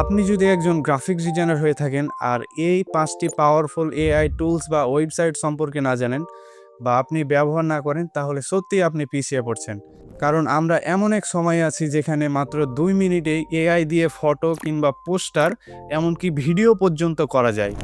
আপনি যদি একজন গ্রাফিক্স ডিজাইনার হয়ে থাকেন আর এই পাঁচটি পাওয়ারফুল এআই টুলস বা ওয়েবসাইট সম্পর্কে না জানেন বা আপনি ব্যবহার না করেন, তাহলে সত্যিই আপনি পিছিয়ে পড়ছেন। কারণ আমরা এমন এক সময়ে আছি যেখানে মাত্র দুই মিনিটে এআই দিয়ে ফটো কিংবা পোস্টার এমনকি ভিডিও পর্যন্ত করা যায়।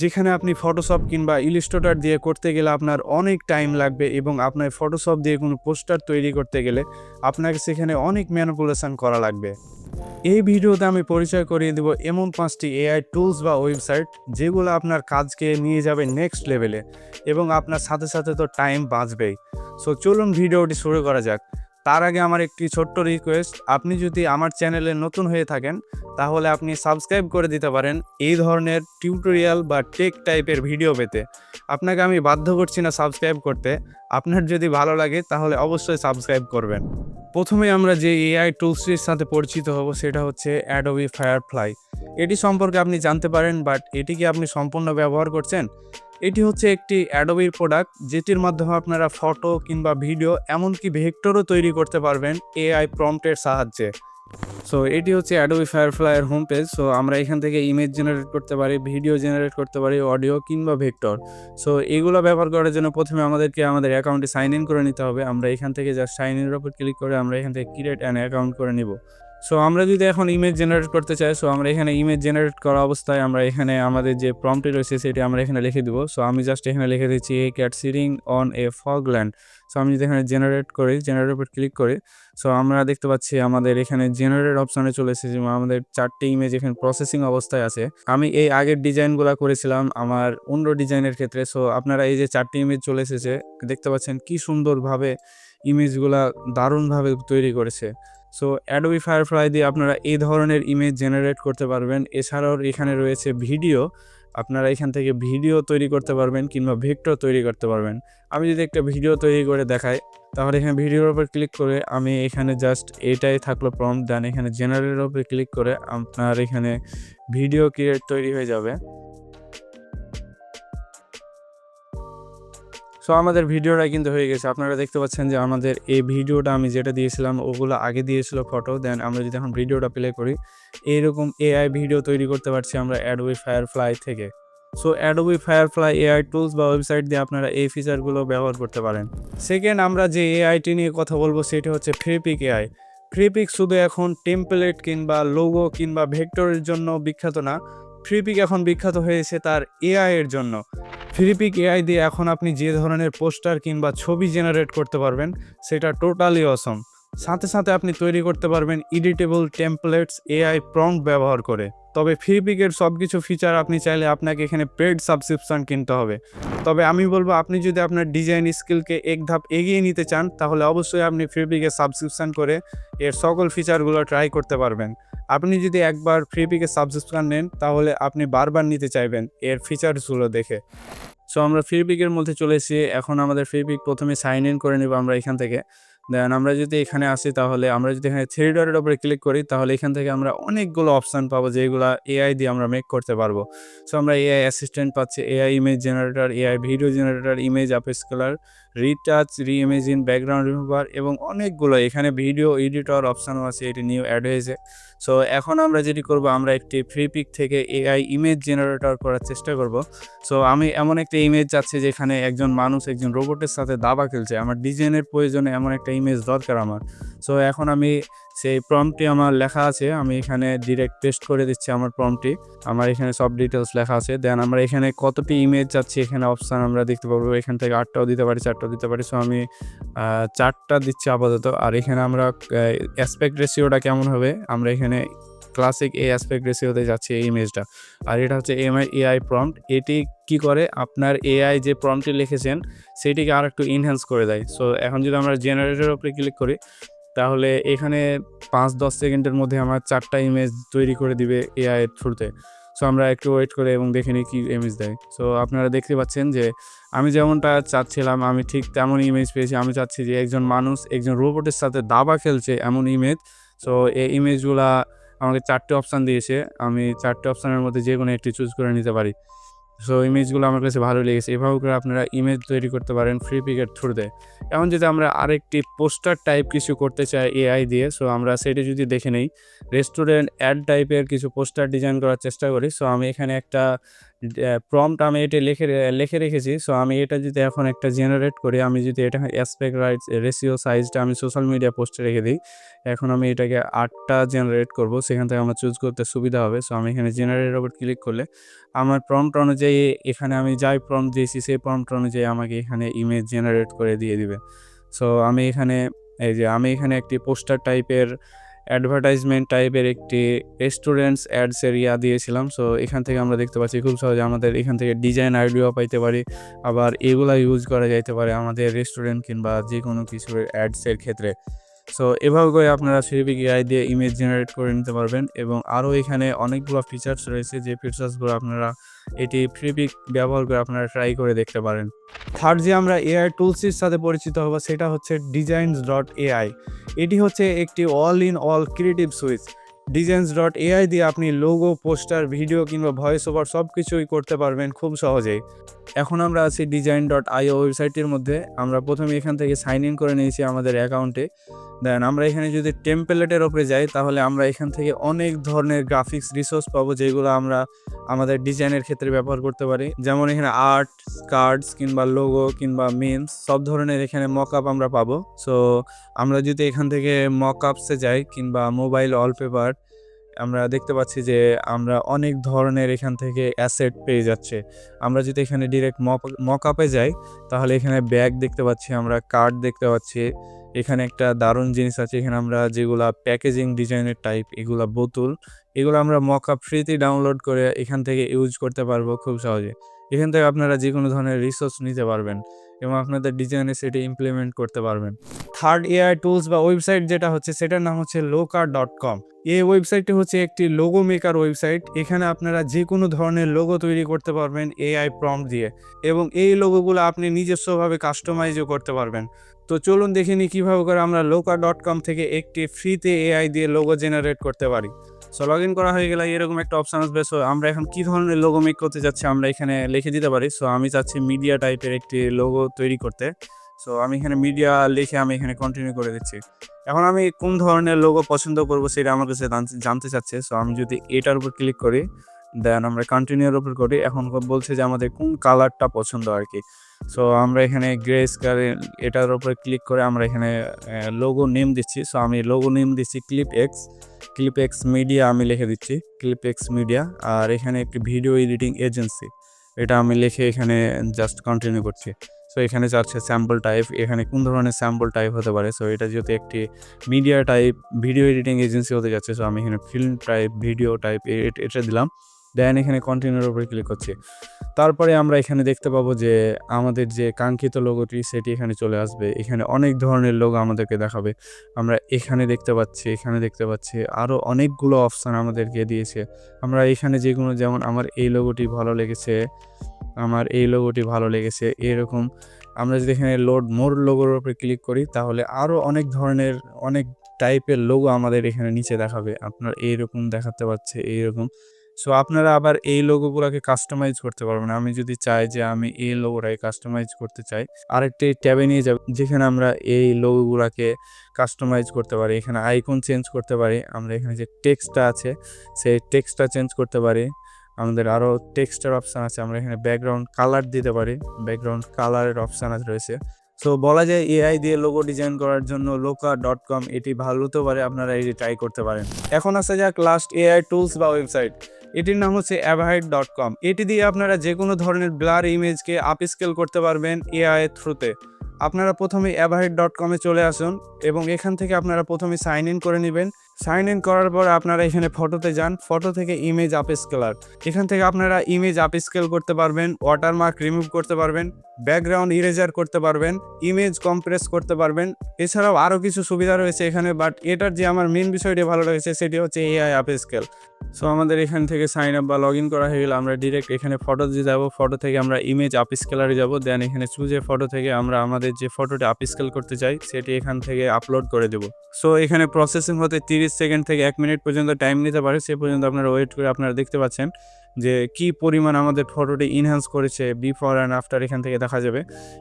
যেখানে আপনি ফটোশপ কিংবা ইলিস্ট্রেটর দিয়ে করতে গেলে আপনার অনেক টাইম লাগবে এবং আপনার ফটোশপ দিয়ে কোনো পোস্টার তৈরি করতে গেলে আপনাকে সেখানে অনেক ম্যানিপুলেশন করা লাগবে। এই ভিডিওতে আমি পরিচয় করিয়ে দেব এমন পাঁচটি এআই টুলস বা ওয়েবসাইট যেগুলো আপনার কাজকে নিয়ে যাবে নেক্সট লেভেলে এবং আপনার সাথে সাথে তো টাইম বাঁচবেই। সো চলুন ভিডিওটি শুরু করা যাক। তার আগে আমার একটি ছোট্ট রিকোয়েস্ট আপনি যদি আমার চ্যানেলে নতুন হয়ে থাকেন, তাহলে আপনি সাবস্ক্রাইব করে দিতে পারেন এই ধরনের টিউটোরিয়াল বা টেক টাইপের ভিডিও পেতে। আপনাকে আমি বাধ্য করছি না সাবস্ক্রাইব করতে। আপনার যদি ভালো লাগে, তাহলে অবশ্যই সাবস্ক্রাইব করবেন। প্রথমে আমরা যে এআই টুলসটির সাথে পরিচিত হব সেটা হচ্ছে অ্যাডোবি ফায়ারফ্লাই এটি সম্পর্কে আপনি জানতে পারেন বাট এটি কি আপনি সম্পূর্ণ ব্যবহার করছেন? এটি হচ্ছে একটি অ্যাডোবির প্রোডাক্ট যেটির মাধ্যমে আপনারা ফটো কিংবা ভিডিও এমনকি ভেক্টরও তৈরি করতে পারবেন এআই প্রম্পটের সাহায্যে। সো এটি হচ্ছে অ্যাডোবি ফায়ারফ্লাইয়ের হোম পেজ সো আমরা এখান থেকে ইমেজ জেনারেট করতে পারি ভিডিও জেনারেট করতে পারি অডিও কিংবা ভেক্টর সো এগুলো ব্যবহার করার জন্য প্রথমে আমাদেরকে আমাদের অ্যাকাউন্টে সাইন ইন করে নিতে হবে। আমরা এখান থেকে জাস্ট সাইন ইনের উপর ক্লিক করে আমরা এখান থেকে ক্রিয়েট অ্যান অ্যাকাউন্ট করে নিব। সো আমরা যদি এখন ইমেজ জেনারেট করতে চাই সো আমরা এখানে ইমেজ জেনারেট করা অবস্থায় আমরা এখানে আমাদের যে প্রম্পটি রয়েছে, সেটি আমরা এখানে লিখে দিব। সো আমি জাস্ট এখানে লিখে দিচ্ছি a cat sitting on a fogland so আমি যদি এখানে জেনারেট করি জেনারেট উপর ক্লিক করি সো আমরা দেখতে পাচ্ছি আমাদের এখানে জেনারেট অপশানে চলে এসেছে আমাদের চারটি ইমেজ এখানে প্রসেসিং অবস্থায় আছে। আমি এই আগের ডিজাইনগুলো করেছিলাম আমার অন্য ডিজাইনের ক্ষেত্রে। সো আপনারা এই যে চারটি ইমেজ চলে এসেছে, দেখতে পাচ্ছেন কি সুন্দরভাবে ইমেজগুলা দারুণভাবে তৈরি করেছে। সো অ্যাডোবি ফায়ারফ্লাই দিয়ে আপনারা এই ধরনের ইমেজ জেনারেট করতে পারবেন। এছাড়াও এখানে রয়েছে ভিডিও আপনারা এখান থেকে ভিডিও তৈরি করতে পারবেন কিংবা ভেক্টর তৈরি করতে পারবেন। আমি যদি একটা ভিডিও তৈরি করে দেখাই, তাহলে এখানে ভিডিওর উপর ক্লিক করে আমি এখানে জাস্ট এটাই থাকল প্রম দেন এখানে জেনারেলের উপরে ক্লিক করে আপনার এখানে ভিডিও ক্রিয়েট তৈরি হয়ে যাবে। সো আমাদের ভিডিওটা কিন্তু হয়ে গেছে। আপনারা দেখতে পাচ্ছেন যে আমাদের এই ভিডিওটা আমি যেটা দিয়েছিলাম, ওগুলো আগে দিয়েছিল ফটো দেন আমরা যদি এখন ভিডিওটা প্লে করি এইরকম এআই ভিডিও তৈরি করতে পারছি আমরা অ্যাডোবি ফায়ারফ্লাই থেকে। So Adobe Firefly AI tools বা ওয়েবসাইট দিয়ে আপনারা এই ফিচারগুলো ব্যবহার করতে পারেন। সেকেন্ড আমরা যে এআইটি নিয়ে কথা বলব, সেটা হচ্ছে ফ্রিপিক এআই ফ্রিপিক শুধু এখন টেম্পলেট কিংবা লোগো কিংবা ভেক্টরের জন্য বিখ্যাত না ফ্রিপিক এখন বিখ্যাত হয়েছে তার এআই এর জন্য। ফ্রিপিক এআই দিয়ে এখন আপনি যে ধরনের পোস্টার কিংবা ছবি জেনারেট করতে পারবেন, সেটা টোটালি অসম। সাথে সাথে আপনি তৈরি করতে পারবেন এডিটেবল টেমপ্লেটস এআই প্রম্পট ব্যবহার করে। তবে ফ্রিপিকের সব কিছু ফিচার আপনি চাইলে আপনাকে এখানে পেড সাবস্ক্রিপশন কিনতে হবে। তবে আমি বলব, আপনি যদি আপনার ডিজাইন স্কিলকে এক ধাপ এগিয়ে নিতে চান, তাহলে অবশ্যই আপনি ফ্রিপিকে সাবস্ক্রিপশন করে এর সকল ফিচারগুলো ট্রাই করতে পারবেন। আপনি যদি একবার ফ্রিপিকে সাবস্ক্রিপশন নেন, তাহলে আপনি বারবার নিতে চাইবেন এর ফিচারসগুলো দেখে। সো আমরা ফ্রিপিকের মধ্যে চলে এসেছি। এখন আমাদের ফ্রিপিক প্রথমে সাইন ইন করে নেব আমরা এখান থেকে। দেন আমরা যদি এখানে আসি, তাহলে আমরা যদি এখানে থ্রি ডটের উপরে ক্লিক করি, তাহলে এখান থেকে আমরা অনেকগুলো অপশান পাবো যেগুলো এআই দিয়ে আমরা মেক করতে পারব। সো আমরা এআই অ্যাসিস্ট্যান্ট পাচ্ছি AI image generator AI video generator image upscaler retouch reimagine background remover এবং অনেকগুলো এখানে ভিডিও এডিটর অপশানও আছে, এটি নিউ অ্যাড হয়েছে। সো এখন আমরা যেটি করব, আমরা একটি ফ্রি পিক থেকে এআই ইমেজ জেনারেটর করার চেষ্টা করব। সো আমি এমন একটা ইমেজ চাচ্ছি যেখানে একজন মানুষ একজন রোবটের সাথে দাবা খেলছে। আমার ডিজাইনের প্রয়োজনে এমন একটা ইমেজ দরকার আমার। সো এখন আমি সেই প্রম্পটি আমার লেখা আছে, আমি এখানে ডিরেক্ট পেস্ট করে দিচ্ছি আমার প্রম্পটি আমার এখানে সব ডিটেলস লেখা আছে। দেন আমরা এখানে কতটি ইমেজ চাচ্ছি এখানে অপশান আমরা দেখতে পারব। এখান থেকে আটটাও দিতে পারি, চারটাও দিতে পারি। সো আমি চারটা দিচ্ছি আপাতত। আর এখানে আমরা অ্যাসপেক্ট রেশিওটা কেমন হবে? আমরা এখানে ক্লাসিক এই অ্যাসপেক্ট রেশিওতে যাচ্ছি এই ইমেজটা আর এটা হচ্ছে এমআই এআই প্রম্পট এটি কি করে? আপনার এআই যে প্রম্পটটি লিখেছেন, সেটিকে আর একটু ইনহ্যান্স করে দেয়। সো এখন যদি আমরা জেনারেটরের উপরে ক্লিক করি তাহলে এখানে পাঁচ দশ সেকেন্ডের মধ্যে আমার চারটা ইমেজ তৈরি করে দিবে এআই এর থ্রুতে। সো আমরা একটু ওয়েট করে এবং দেখে নিই কী ইমেজ দেয়। সো আপনারা দেখতে পাচ্ছেন যে আমি যেমনটা চাচ্ছিলাম, আমি ঠিক তেমন ইমেজ পেয়েছি। আমি চাচ্ছি যে একজন মানুষ একজন রোবটের সাথে দাবা খেলছে এমন ইমেজ সো এই ইমেজগুলা আমাকে চারটে অপশান দিয়েছে। আমি চারটে অপশানের মধ্যে যে কোনো একটি চুজ করে নিতে পারি। সো ইমেজগুলো আমার কাছে ভালো লেগেছে। এভাবে করে আপনারা ইমেজ তৈরি করতে পারেন ফ্রি পিকের থ্রুতে এমন যদি আমরা আরেকটি পোস্টার টাইপ কিছু করতে চাই এআই দিয়ে সো আমরা সেটি যদি দেখে নেই রেস্টুরেন্ট অ্যাড টাইপের কিছু পোস্টার ডিজাইন করার চেষ্টা করি সো আমি এখানে একটা প্রম্পট আমি এটা লিখে লিখে রেখেছি। সো আমি এটা যদি এখন একটা জেনারেট করি, আমি যদি এটা অ্যাসপেক্ট রাইটস রেশিও সাইজটা আমি সোশ্যাল মিডিয়া পোস্টে রেখে দিই, এখন আমি এটাকে আটটা জেনারেট করব, সেখান থেকে আমার চুজ করতে সুবিধা হবে। সো আমি এখানে জেনারেটের উপর ক্লিক করলে, আমার প্রম্পট অনুযায়ী এখানে আমি যাই প্রম্পট দিয়েছি, সেই প্রম্পট অনুযায়ী আমাকে এখানে ইমেজ জেনারেট করে দিয়ে দিবে। সো আমি এখানে, এই যে আমি এখানে একটি পোস্টার টাইপের অ্যাডভার্টাইজমেন্ট টাইপের একটি রেস্টুরেন্টস অ্যাডস এরিয়া দিয়েছিলাম। সো এখান থেকে আমরা দেখতে পাচ্ছি খুব সহজে আমাদের এখান থেকে ডিজাইন আইডিয়া পাইতে পারি। আবার এগুলা ইউজ করা যাইতে পারে আমাদের রেস্টুরেন্ট কিংবা যে কোনো কিছুর অ্যাডসের ক্ষেত্রে। সো এভাবে করে আপনারা ফেসবুক এআই দিয়ে ইমেজ জেনারেট করে নিতে পারবেন এবং আরও এখানে অনেকগুলো ফিচার্স রয়েছে যে ফিচার্সগুলো আপনারা এটি ফ্রিপিক ব্যবহার করে আপনারা ট্রাই করে দেখতে পারেন। থার্ড যে আমরা এআই টুলসের সাথে পরিচিত হব সেটা হচ্ছে ডিজাইনস ডট এআই এটি হচ্ছে একটি all in all creative switch designs dot AI দিয়ে আপনি লোগো পোস্টার ভিডিও কিংবা ভয়েস ওভার সব কিছুই করতে পারবেন খুব সহজেই। এখন আমরা আছি ডিজাইন ডট আইও ওয়েবসাইটের মধ্যে। আমরা প্রথমে এখান থেকে সাইন ইন করে নিয়েছি আমাদের অ্যাকাউন্টে দেন আমরা এখানে যদি টেম্পলেটের ওপরে যাই, তাহলে আমরা এখান থেকে অনেক ধরনের গ্রাফিক্স রিসোর্স পাবো, যেগুলো আমরা আমাদের ডিজাইনের ক্ষেত্রে ব্যবহার করতে পারি। যেমন এখানে আর্ট কার্ডস কিংবা লোগো কিংবা মিমস সব ধরনের এখানে মক আপ আমরা পাবো। সো আমরা যদি এখান থেকে মক আপসে যাই, কিংবা মোবাইল ওয়ালপেপার আমরা দেখতে পাচ্ছি যে আমরা অনেক ধরনের এখান থেকে অ্যাসেট পেয়ে যাচ্ছে। আমরা যদি এখানে ডিরেক্ট মক আপে যাই, তাহলে এখানে ব্যাগ দেখতে পাচ্ছি, আমরা কার্ড দেখতে পাচ্ছি। এখানে একটা দারুণ জিনিস আছে, এখানে আমরা যেগুলা প্যাকেজিং ডিজাইনের টাইপ এগুলো বোতল, এগুলো আমরা মক আপ ফ্রিতে ডাউনলোড করে এখান থেকে ইউজ করতে পারব খুব সহজে। এখান থেকে আপনারা যে কোনো ধরনের রিসোর্স নিতে পারবেন এবং আপনাদের ডিজাইনে সেটি ইমপ্লিমেন্ট করতে পারবেন। থার্ড এআই টুলস বা ওয়েবসাইট যেটা হচ্ছে, সেটার নাম হচ্ছে লোকার ডট কম এই ওয়েবসাইটটি হচ্ছে একটি লোগো মেকার ওয়েবসাইট এখানে আপনারা যে কোনো ধরনের লোগো তৈরি করতে পারবেন এআই প্রম্পট দিয়ে এবং এই লোগোগুলো আপনি নিজস্বভাবে কাস্টমাইজও করতে পারবেন। তো চলুন দেখে নিই কীভাবে করে আমরা লোকা ডট কম থেকে একটি ফ্রিতে এআই দিয়ে লোগো জেনারেট করতে পারি। সো লগ ইন করা হয়ে গেলে এরকম একটা অপশান আসবে। সো আমরা এখন কী ধরনের লোগো মেক করতে যাচ্ছি আমরা এখানে লিখে দিতে পারি। সো আমি চাচ্ছি মিডিয়া টাইপের একটি লোগো তৈরি করতে। সো আমি এখানে মিডিয়া লিখে আমি এখানে কন্টিনিউ করে দিচ্ছি। এখন আমি কোন ধরনের লোগো পছন্দ করব সেটা আমার কাছে জানতে চাচ্ছে। সো আমি যদি এটার উপর ক্লিক করি দেন আমরা কন্টিনিউর উপর করি। এখন বলছে যে আমাদের কোন কালারটা পছন্দ আর কি। সো আমরা এখানে গ্রে স্কারে এটার উপরে ক্লিক করে আমরা এখানে লোগো নেম দিচ্ছি। সো আমি লোগো নেম দিচ্ছি clip X clip X media আমি লিখে দিচ্ছি। ক্লিপ এক্স মিডিয়া আর এখানে একটি ভিডিও এডিটিং এজেন্সি এটা আমি লিখে এখানে জাস্ট কন্টিনিউ করছি। সো এখানে যাচ্ছে স্যাম্পল টাইপ এখানে কোন ধরনের স্যাম্পল টাইপ হতে পারে? সো এটা যেহেতু একটি media type video editing agency হতে যাচ্ছে। সো আমি এখানে ফিল্ম টাইপ ভিডিও টাইপ এটা দিলাম। দেন এখানে কন্টিনিউর উপরে ক্লিক করছি। তারপরে আমরা এখানে দেখতে পাবো যে আমাদের যে কাঙ্ক্ষিত লোগোটি সেটি এখানে চলে আসবে। এখানে অনেক ধরনের লোগো আমাদেরকে দেখাবে। আমরা এখানে দেখতে পাচ্ছি, এখানে দেখতে পাচ্ছি। আরও অনেকগুলো অপশান আমাদেরকে দিয়েছে। আমরা এখানে যে কোনো, যেমন আমার এই লোগোটি ভালো লেগেছে, আমার এই লোগোটি ভালো লেগেছে, এরকম। আমরা যদি এখানে লোড মোর লোগোর উপরে ক্লিক করি, তাহলে আরও অনেক ধরনের, অনেক টাইপের লোগো আমাদের এখানে নিচে দেখাবে। আপনার এইরকম দেখাতে পাচ্ছে এইরকম। সো আপনারা আবার এই লোগোগুলোকে কাস্টমাইজ করতে পারবেন। আমি যদি চাই যে আমি এই লোগোটাকে কাস্টমাইজ করতে চাই, আরেকটি ট্যাবে নিয়ে যাব, যেখানে আমরা এই লোগোগুলোকে কাস্টমাইজ করতে পারি। এখানে আইকন চেঞ্জ করতে পারি। আমরা এখানে যে টেক্সটটা আছে, সেই টেক্সটটা চেঞ্জ করতে পারি। আমাদের আরও টেক্সটের অপশান আছে। আমরা এখানে ব্যাকগ্রাউন্ড কালার দিতে পারি। ব্যাকগ্রাউন্ড কালারের অপশান রয়েছে। সো বলা যায় এআই দিয়ে লোগো ডিজাইন করার জন্য লোকা ডট কম এটি ভালো হতে পারে। আপনারা এটি ট্রাই করতে পারেন। এখন আসা যাক লাস্ট এআই টুলস বা ওয়েবসাইট এটির নাম হচ্ছে অ্যাভাইড ডট কম এটি দিয়ে আপনারা যে কোনো ধরনের ব্লার ইমেজকে আপ স্কেল করতে পারবেন এআই থ্রুতে আপনারা প্রথমে অ্যাভাইড ডট কমে চলে আসুন এবং এখান থেকে আপনারা প্রথমে সাইন ইন করে নেবেন। সাইন ইন করার পর আপনারা এখানে ফটোতে যান। ফটো থেকে ইমেজ আপস্কেলার এখান থেকে আপনারা ইমেজ আপস্কেল করতে পারবেন ওয়াটারমার্ক রিমুভ করতে পারবেন ব্যাকগ্রাউন্ড ইরেজার করতে পারবেন ইমেজ কম্প্রেস করতে পারবেন। এছাড়াও আরও কিছু সুবিধা রয়েছে এখানে বাট এটার যে আমার মেন বিষয়টি ভালো লেগেছে সেটি হচ্ছে এআই আপস্কেল সো আমাদের এখান থেকে সাইন আপ বা লগ ইন করা হয়ে গেলে আমরা ডিরেক্ট এখানে ফটো দিয়ে যাব ফটো থেকে আমরা ইমেজ আপস্কেলারে যাব। দেন এখানে চুজে ফটো থেকে আমরা আমাদের যে ফটোটি আপস্কেল করতে চাই, সেটি এখান থেকে আপলোড করে দেবো। সো এখানে প্রসেসিং হতে তিরিশ সেকেন্ড থেকে এক মিনিট পর্যন্ত টাইম নিতে পারে, সে পর্যন্ত আপনারা ওয়েট করে আপনারা দেখতে পাচ্ছেন যে কি পরিমাণ আমাদের ফটোটি ইনহ্যান্স করেছে বিফোর অ্যান্ড আফটার এখান থেকে দেখা যাবে।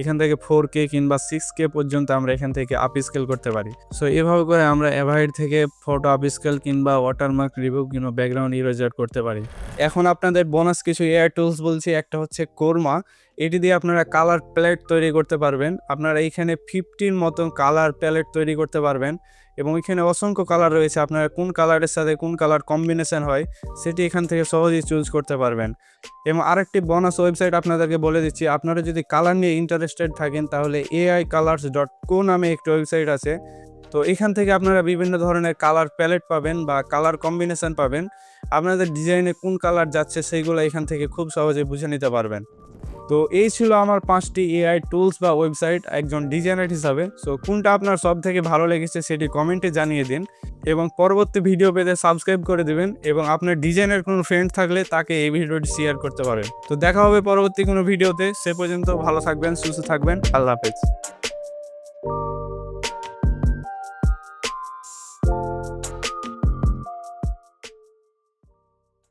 এখান থেকে ফোর কে কিংবা সিক্স কে পর্যন্ত আমরা এখান থেকে আপ স্কেল করতে পারি। সো এভাবে করে আমরা অ্যাভাইড থেকে ফটো আপ স্কেল কিংবা ওয়াটারমার্ক রিভিউ কিংবা ব্যাকগ্রাউন্ড ইরেজার করতে পারি। এখন আপনাদের বোনাস কিছু এয়ার টুলস বলছি, একটা হচ্ছে কোরমা এটি দিয়ে আপনারা কালার প্যালেট তৈরি করতে পারবেন। আপনারা এইখানে ফিফটির মতন কালার প্যালেট তৈরি করতে পারবেন। এবং এখানে অসংখ্য কালার রয়েছে। আপনারা কোন কালারের সাথে কোন কালার কম্বিনেশন হয়, সেটি এখান থেকে সহজেই চুজ করতে পারবেন। এবং আরেকটি বোনাস ওয়েবসাইট আপনাদেরকে বলে দিচ্ছি, আপনারা যদি কালার নিয়ে ইন্টারেস্টেড থাকেন, তাহলে এআই কালার্স ডট কো নামে একটি ওয়েবসাইট আছে। তো এখান থেকে আপনারা বিভিন্ন ধরনের কালার প্যালেট পাবেন বা কালার কম্বিনেশন পাবেন। আপনাদের ডিজাইনে কোন কালার যাচ্ছে, সেইগুলো এখান থেকে খুব সহজে বুঝে নিতে পারবেন। তো এই ছিল আমার পাঁচটি এআই টুলস বা ওয়েবসাইট একজন ডিজাইনার হিসাবে। সো কোনটা আপনার সব থেকে ভালো লেগেছে সেটি কমেন্টে জানিয়ে দিন এবং পরবর্তী ভিডিও পেতে সাবস্ক্রাইব করে দেবেন এবং আপনার ডিজাইনের কোনো ফ্রেন্ড থাকলে তাকে এই ভিডিওটি শেয়ার করতে পারেন। তো দেখা হবে পরবর্তী কোনো ভিডিওতে সে পর্যন্ত ভালো থাকবেন, সুস্থ থাকবেন। আল্লাহ হাফেজ।